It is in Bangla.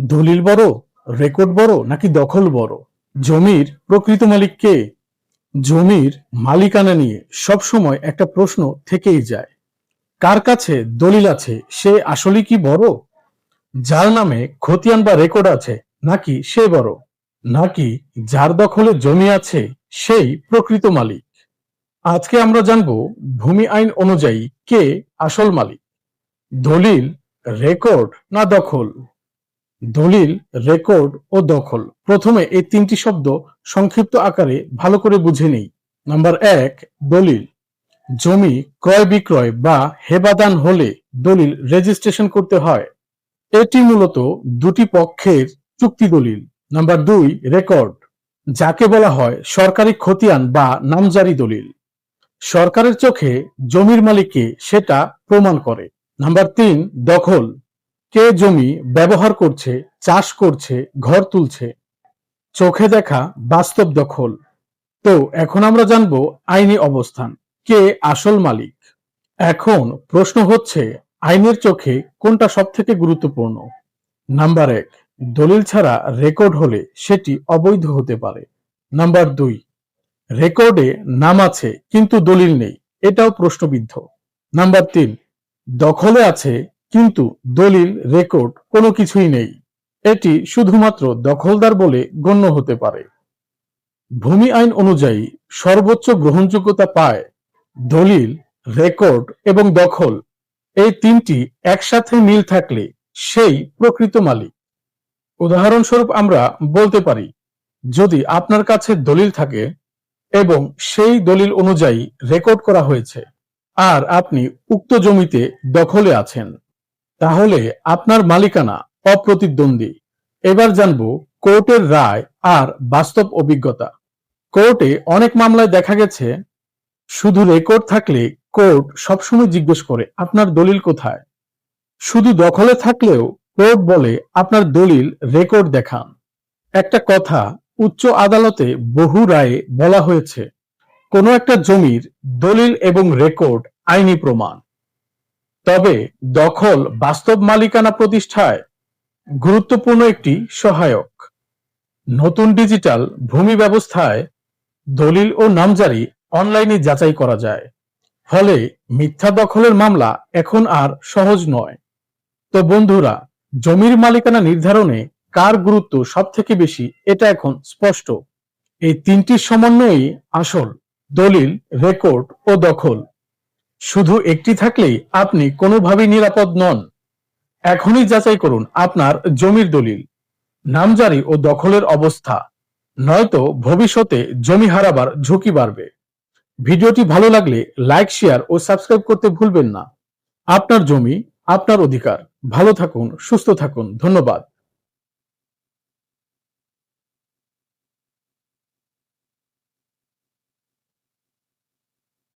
দলিল বড় রেকর্ড বড়, নাকি দখল বড়? জমির প্রকৃত মালিক কে? জমির মালিকানা নিয়ে সবসময় একটা প্রশ্ন থেকেই যায়। কার কাছে দলিল আছে? সে আসলে কি বড়? যার নামে খতিয়ান বা রেকর্ড আছে, নাকি সে বড়? নাকি যার দখলে জমি আছে, সেই প্রকৃত মালিক? আজকে আমরা জানব ভূমি আইন অনুযায়ী কে আসল মালিক? দলিল রেকর্ড না দখল? দলিল রেকর্ড ও দখল। প্রথমে এই তিনটি শব্দ সংক্ষিপ্ত আকারে ভালো করে বুঝে নেই। নাম্বার এক, দলিল। জমি ক্রয় বিক্রয় বা হেবাদান হলে দলিল রেজিস্ট্রেশন করতে হয়। এটি মূলত দুটি পক্ষের চুক্তি দলিল। নাম্বার দুই রেকর্ড যাকে বলা হয় সরকারি খতিয়ান বা নামজারি দলিল। সরকারের চোখে জমির মালিককে সেটা প্রমাণ করে। নাম্বার তিন, দখল। কে জমি ব্যবহার করছে, চাষ করছে, ঘর তুলছে, চোখে দেখা বাস্তব দখল। তো এখন আমরা জানব আইনি অবস্থান, কে আসল মালিক? এখন প্রশ্ন হচ্ছে, আইনের চোখে কোনটা সব থেকে গুরুত্বপূর্ণ? নাম্বার এক, দলিল ছাড়া রেকর্ড হলে সেটি অবৈধ হতে পারে। নাম্বার দুই, রেকর্ডে নাম আছে কিন্তু দলিল নেই, এটাও প্রশ্নবিদ্ধ। নাম্বার তিন, দখলে আছে কিন্তু দলিল রেকর্ড কোনো কিছুই নেই। এটি শুধুমাত্র দখলদার বলে গণ্য হতে পারে। ভূমি আইন অনুযায়ী সর্বোচ্চ গ্রহণযোগ্যতা পায় দলিল রেকর্ড এবং দখল। এই তিনটি একসাথে মিল থাকলে সেই প্রকৃত মালিক। উদাহরণস্বরূপ আমরা বলতে পারি, যদি আপনার কাছে দলিল থাকে এবং সেই দলিল অনুযায়ী রেকর্ড করা হয়েছে, আর আপনি উক্ত জমিতে দখলে আছেন। তাহলে আপনার মালিকানা অপ্রতিদ্বন্দ্বী। এবার জানব কোর্টের রায় আর বাস্তব অভিজ্ঞতা। কোর্টে অনেক মামলায় দেখা গেছে, শুধু রেকর্ড থাকলে কোর্ট সবসময় জিজ্ঞেস করে, আপনার দলিল কোথায়? শুধু দখলে থাকলেও কোর্ট বলে, আপনার দলিল রেকর্ড দেখান। একটা কথা উচ্চ আদালতে বহু রায়ে বলা হয়েছে, কোনো একটা জমির দলিল এবং রেকর্ড আইনি প্রমাণ। তবে দখল বাস্তব মালিকানা প্রতিষ্ঠায় গুরুত্বপূর্ণ একটি সহায়ক। নতুন ডিজিটাল ভূমি ব্যবস্থায় দলিল ও নামজারি অনলাইনে যাচাই করা যায়। ফলে মিথ্যা দখলের মামলা এখন আর সহজ নয়। তো বন্ধুরা, জমির মালিকানা নির্ধারণে কার গুরুত্ব সব থেকে বেশি এটা এখন স্পষ্ট। এই তিনটির সমন্বয়ই আসল, দলিল, রেকর্ড ও দখল। শুধু একটি থাকলেই আপনি কোনোভাবেই নিরাপদ নন। এখনই যাচাই করুন আপনার জমির দলিল, নামজারি ও দখলের অবস্থা, নয়তো ভবিষ্যতে জমি হারাবার ঝুঁকি বাড়বে। ভিডিওটি ভালো লাগলে লাইক, শেয়ার ও সাবস্ক্রাইব করতে ভুলবেন না। আপনার জমি, আপনার অধিকার। ভালো থাকুন, সুস্থ থাকুন। ধন্যবাদ।